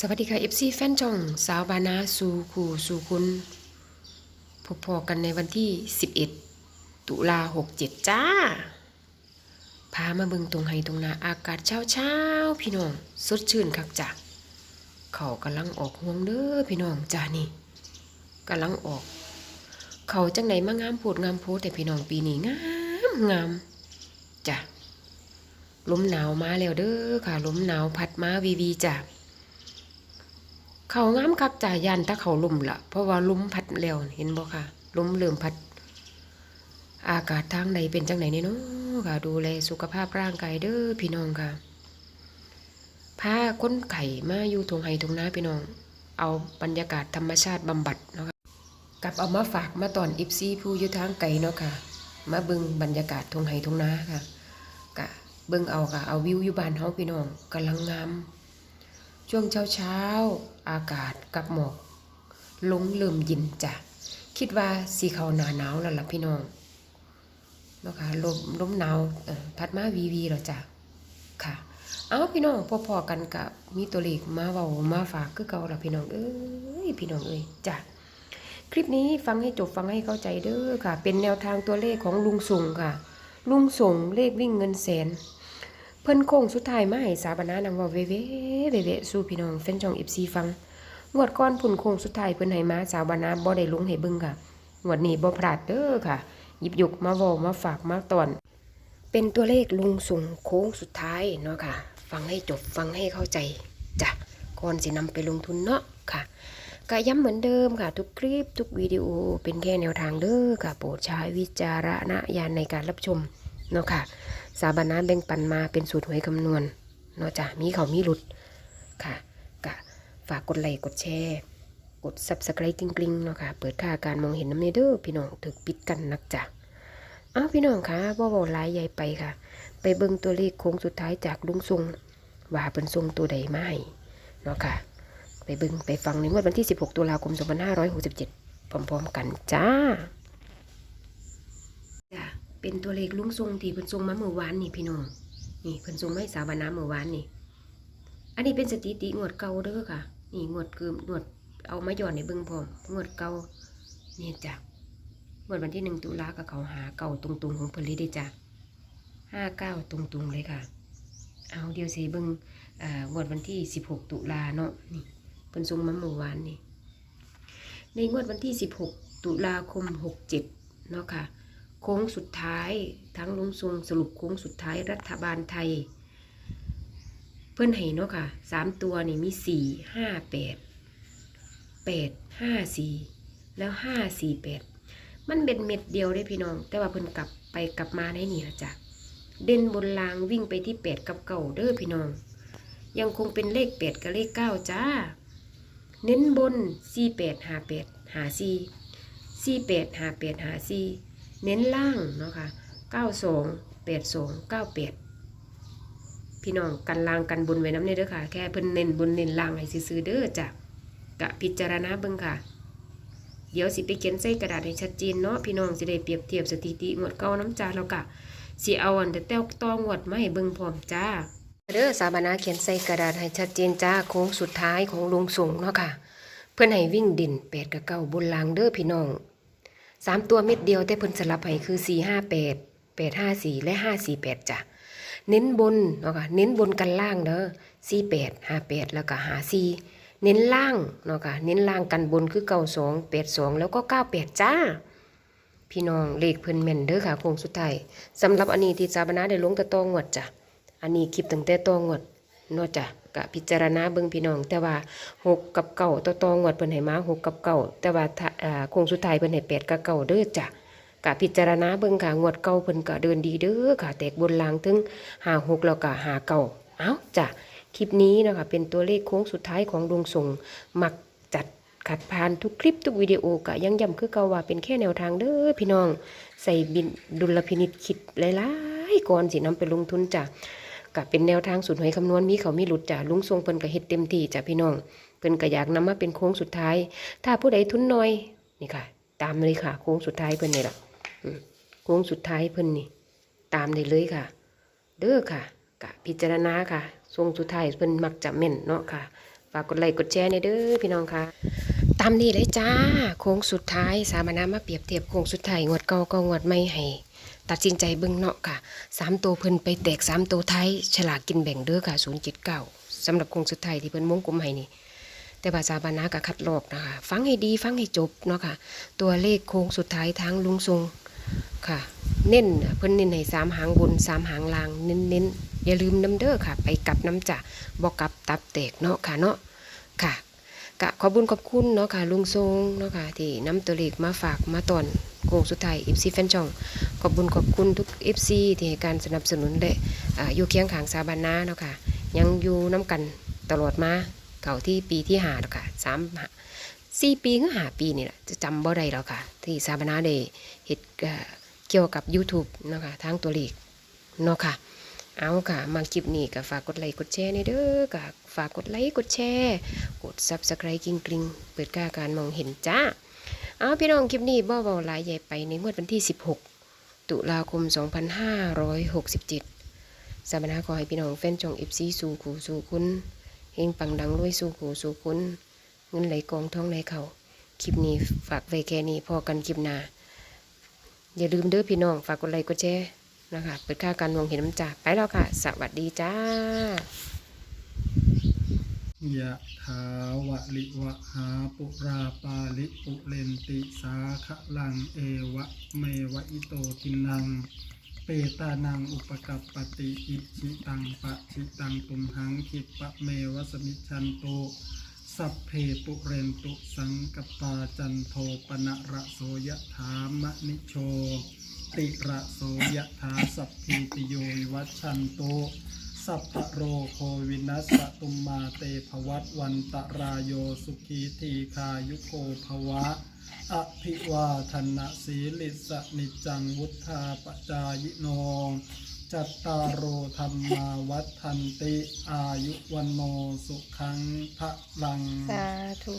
สวัสดีค่ะ FC แฟนช่องสาวบานาสู่คู่สู่คุณพบพอกันในวันที่ 11 ตุลา67 จ้า พามาเบิงตรงไห้ตรงนาอากาศเช้าเช้าๆพี่น้อง สดชื่นคักจ้ะเขากำลังออกห่วงเด้อพี่น้องจ้านี่กำลังออก เขาจังไหนมางามโพูดงามโพดแต่พี่น้องปีนี้งามงามจ้ะลมหนาวมาแล้วเด้อค่ะลมหนาวพัดมาวีวีจ้ะ เขางามคักจ่ายันถ้าเขาลุ่มละเพราะว่าลุ่มพัดแล้วเห็นบ่ค่ะลุ่มเริ่มพัด อากาศทางใดเป็นจังไหนนี่เนาะค่ะดูแลสุขภาพร่างกายเด้อพี่น้องค่ะพาคนไข่มาอยู่ทงไห้ทงนาพี่น้อง เอาบรรยากาศธรรมชาติบำบัดเนาะค่ะกลับเอามาฝากมาตอนอิฟซีผู้อยู่ทางไกลเนาะค่ะ มาเบิ่งบรรยากาศทงไห้ทงนาค่ะกะเบิ่งเอาค่ะเอาวิวอยู่บ้านเฮาพี่น้องกำลังงาม ช่วงเช้าเช้าอากาศกับหมอกลงเริ่มเยินจ้ะคิดว่าสีเขาหนาหนาวแล้วล่ะพี่น้องเนาะค่ะลมลมหนาวพัดมาวีวีแล้วจ้ะค่ะ เอาพี่น้องพอๆกันกับมีตัวเลขมาเว้ามาฝากคือเก่าล่ะพี่น้องเอ้ยพี่น้องเอ้ยจ้ะคลิปนี้ฟังให้จบฟังให้เข้าใจเด้อค่ะ เป็นแนวทางตัวเลขของลุงส่งค่ะ ลุงส่งเลขวิ่งเงินแสน เพิ่นโค้งสุดท้ายมาให้สาบานานำว่าเวเวเวเวสู่พี่น้องแฟนช่อง FC ฟังงวดก่อนพุ่นโค้งสุดท้ายเพิ่นให้มาสาบานาบ่ได้ลงให้เบิ่งค่ะงวดนี้บ่พลาดเด้อค่ะหยิบยกมาว้ามาฝากมาตอน เป็นตัวเลขลุงส่งโค้งสุดท้ายเนาะค่ะ ฟังให้จบฟังให้เข้าใจจ้ะก่อนสินำไปลงทุนเนาะค่ะก็ย้ำเหมือนเดิมค่ะ ทุกคลิปทุกวิดีโอเป็นแค่แนวทางเด้อค่ะโปรดใช้วิจารณญาณในการรับชม เนาะค่ะ สาบานาแบ่งปันมาเป็นสูตรหวยคำนวณเนาะจ้ะมีเขามีหลุดค่ะกะฝากกดไลค์กดแชร์กด subscribe กริ๊งๆเนาะค่ะ เปิดค่าการมองเห็นน้ำเนเด้อพี่น้องถึกปิดกันนักจ้ะอ้าวพี่น้องคะบ่เว้าหลายใหญ่ไปค่ะ ไปเบิ่งตัวเลขโค้งสุดท้ายจากลุงทรงว่าเป็นทรงตัวใดมาให้เนาะค่ะ ไปเบิ่งไปฟังในงวดวันที่ 16 ตุลาคม 2567 พร้อมๆ กันจ้า เป็นตัวเลขลุงทรงที่เพิ่นทรงมาเมื่อวานนี่พี่น้องนี่เพิ่นทรงไมาให้สาวบานาเมื่อวานนี่ อันนี้เป็นสถิติงวดเก่าเด้อค่ะ นี่งวดคืองวดเอามาย้อนในเบิ่งพร้อมงวดเก่านี่จ้ะงวดวันที่หนึ่งตุลากับเขาหาเก่าตรงๆของเพิ่นเลยเด้จ้ะห้าเก้าตรงๆเลยค่ะ เอาเดี๋ยวสิเบิ่งเอ่องวดวันที่สิบหกตุลาเนาะนี่เพิ่นทรงมาเมื่อวานนี่ในงวดวันที่สิบหกตุลาคมหกเจ็ดเนาะค่ะ โค้งสุดท้าย ทั้งลุงทรงสรุปโค้งสุดท้ายรัฐบาลไทย เพื่อนให้เนาะค่ะสามตัวนี่มีสี่ห้าแปดแปดห้าสี่แล้วห้าสี่แปดมันเป็นเม็ดเดียวได้พี่น้อง แต่ว่าเพิ่นกลับไปกลับมาได้นี่ละจ้ะเด่นบนรางวิ่งไปที่แปดกับเก่าเด้อพี่น้อง ยังคงเป็นเลขแปดกับเลขเก้าจ้า เน้นบนสี่แปดหาแปดหาสี่สี่แปดหาแปดหาสี่ เน้นล่างเนาะค่ะ92 82 98พี่น้องกันล่างกันบนไว้น้ำเนี่ยเด้อค่ะ แค่เพิ่นเน้นบนเน้นล่างให้ซื้อเด้อจ้ะกะพิจารณาเบิ่งค่ะ เดี๋ยวสิไปเขียนใส่กระดาษให้ชัดเจนเนาะพี่น้องสิได้เปรียบเทียบสถิติงวดเก่าน้ำจ้าแล้วกะสิเอาอันแต่แต้วตองวดมาให้เบิ่งพร้อมจ้าเด้อสาบานาเขียนใส่กระดาษให้ชัดเจนจ้าโค้งสุดท้ายของลุงสงเนาะค่ะ เพื่อนให้วิ่งดินแปดกับเก้าบนล่างเด้อพี่น้อง สามตัวเม็ดเดียวแต่เพิ่นสลับให้คือสี่ห้าแปดแปดห้าสี่และห้าสี่แปดจ้ะเน้นบนเนาะค่ะเน้นบนกันล่างเด้อสี่แปดห้าแปดแล้วก็หาสี่เน้นล่างเนาะค่ะเน้นล่างกันบนคือเก้าสองแปดสองแล้วก็เก้าแปดจ้า พี่น้องเลขเพิ่นแม่นเด้อค่ะโค้งสุดท้ายสำหรับอันนี้ที่จาบนาได้ลงแต่ตองวดจ้ะอันนี้คลิปตั้งแต่ตองวด เนาะจ้ะกะพิจารณาเบิ่งพี่น้อง แต่ว่าหกกับเก่าตัวตองวดเพิ่นให้มาหกกับเก่าแต่ว่าอ่าโค้งสุดท้ายเพิ่นให้แปดกับเก่าเด้อจ้ะกะพิจารณาเบิ่งค่ะงวดเก่าเพิ่นก็เดินดีเด้อค่ะแตกบนลางถึงหาหกแล้วก็หาเก่าเอ้าจ้ะคลิปนี้นะคะเป็นตัวเลขโค้งสุดท้ายของดวงส่งมักจัดขัดผ่านทุกคลิปทุกวิดีโอกะยังย้ำคือเก่าว่าเป็นแค่แนวทางเด้อพี่น้อง ใส่บินดุลพินิจคิดหลายๆก่อนสินำไปลงทุนจ้ะ ก็เป็นแนวทางสุดหวยคำนวณมีเขามีหลุดจ้ะลุงทรงเพิ่นก็เฮ็ดเต็มที่จ้ะพี่น้องเพิ่นก็อยากนำมาเป็นโค้งสุดท้าย ถ้าผู้ใดทุนน้อยนี่ค่ะ ตามเลยค่ะ โค้งสุดท้ายเพิ่นนี่ละโค้งสุดท้ายเพิ่นนี่ ตามได้เลยค่ะ เด้อค่ะกะพิจารณาค่ะทรงสุดท้ายเพิ่นมักจะแม่นเนาะค่ะฝากกดไลค์กดแชร์ในเด้อพี่น้องค่ะตามนี้เลยจ้าโค้งสุดท้ายสามนามาเปรียบเทียบโค้งสุดท้ายงวดเก่าก็งวดไม่ให้ ตัดสินใจเบิ่งเนาะค่ะสามตัวเพิ่นไปแตกสามตัวท้ายฉลากกินแบ่งเด้อค่ะศูนย์เจ็ดเก้าสำหรับโค้งสุดท้ายที่เพิ่นวงกลมให้นี่แต่ภาษาบานาก็คัดลอกนะคะ ฟังให้ดีฟังให้จบเนาะค่ะ ตัวเลขโค้งสุดท้ายทางลุงทรงค่ะ เน้นเพิ่นเน้นให้สามหางบนสามหางล่างเน้นเน้นๆอย่าลืมน้ำเด้อค่ะ ไปกลับน้ำจ่าบอกกลับตับแตกเนาะค่ะเนาะค่ะ กะขอบุญขอบคุณเนาะค่ะลุงทรงเนาะค่ะที่นำตัวเลขมาฝากมาตอนโค้งสุดท้ายเอฟซีแฟนช่อง ขอบคุญขอบคุณทุก FC ที่ให้การสนับสนุนและอยู่เคียงข้างสาบานนาเนาะค่ะ ยังอยู่น้ำกันตลอดมาเก่าที่ปีที่หาแล้วค่ะสามสี่ปีหรือหาปีนี่แหละจะจำบ่ได้แล้วค่ะ ที่สาบานนาได้เฮ็ดเอ่อเกี่ยวกับ YouTube เนาะค่ะทางตัวเลขเนาะค่ะ เอาค่ะ มาคลิปนี้ก็ฝากกดไลค์กดแชร์ในเด้อก็ฝากกดไลค์กดแชร์กด Subscribe กริงกริงเปิดกล้าการมองเห็นจ้าเอาพี่น้องคลิปนี้บ่เบาหลายใหญ่ไปในงวดวันที่ 16 ตุลาคม 2567สาบนาขอให้พี่น้องแฟนจองเอฟซีสู่ขู่สู่คุณเฮงปังดังรวยสู่ขู่สู่คุณเงินไหลกองท้องไหลเขาคลิปนี้ฝากไว้แค่นี้พอกันคลิปหน้าอย่าลืมเด้อพี่น้องฝากกดไลค์กดแชร์ นะคะเปิดค่าการมองเห็นน้ำจ่าไปแล้วค่ะ สวัสดีจ้ายะถาวะลิวะหาปุราปาลิปุเรนติสาคะลังเอวะเมวะอิโตทินัง เปตานังอุปกัปปติอิชิตังปะชิตังตุมหังคิปะเมวะสมิชชันโตสัพเพปุเรนตุสังกปาจันโทปนะระโสยะถามะนิโช ติระโสยะถาสัพพิติโยวัชันโต สัพพโรโควินัสสตุมมาเตภวัตวันตรายโยสุขีทีคายุโกภวะ อภิวาทนะสีลิสนิจังวุธาปจายโน จัตตารโอธรรมาวัฏทันติ อายุวันโนสุขังพระลัง สาธุ